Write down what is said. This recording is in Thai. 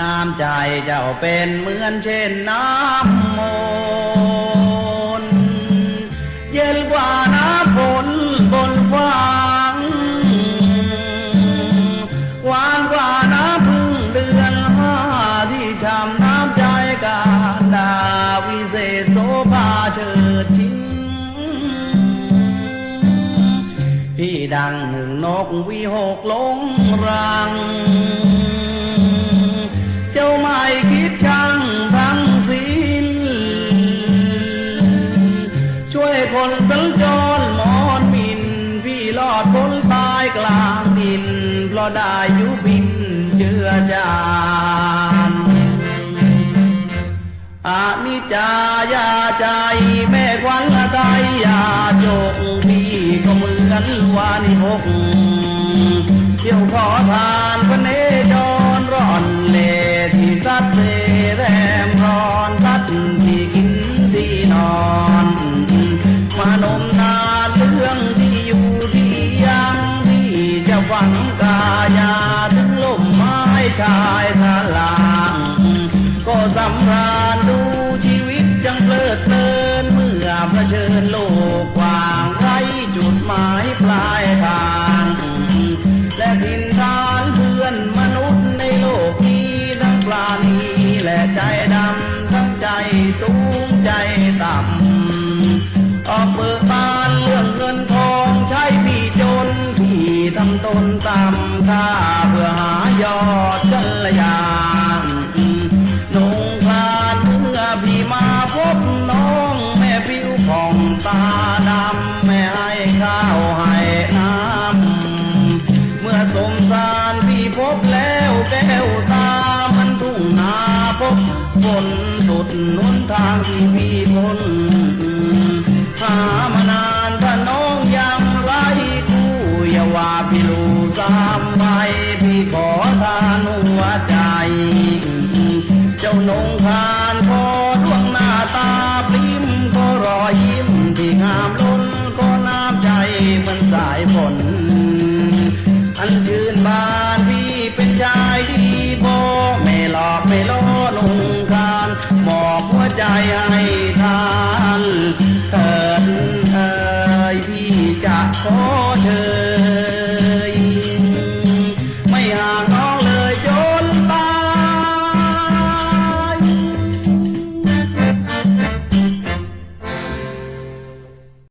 น้ำใจเจ้าเป็นเหมือนเช่นน้ำมนต์เย็นกว่าน้ำฝนบนฟ้างหวานกว่าน้ำพึ่งเดือนห้าที่ช้ำน้ำใจกาดาวิเศษโสภาเชิดชิงพี่ดังหนึ่งนกวิหกลงรัง นสัญจรมอนมิน พี่รอดพ้นตายกลางดิน เพราะได้อยุบินเจือจานอานิจจายาใจแม่ควันละไทยาจกพี่ก็เหมือนวานิพกเที่ยวขอทาน ชายทาลางก็สำราญดูชีวิตจังเพลิดเพลินเมื่อเผชิญโลกกว้างไร้จุดหมายปลายทาง และทินทานเพื่อนมนุษย์ในโลกนี้ทั้งปลานีและใจดำ น้ำเมื่อสมสารพี่พบแล้วแก้วตามันทุ่งนาพบฝนสุดนุนทางที่พี่ทนหามานานถ้าน้องยังไรคู่อย่าว่าพี่ลูสามใบพี่ขอทานหัวใจ เจ้านงคา มันสายฝน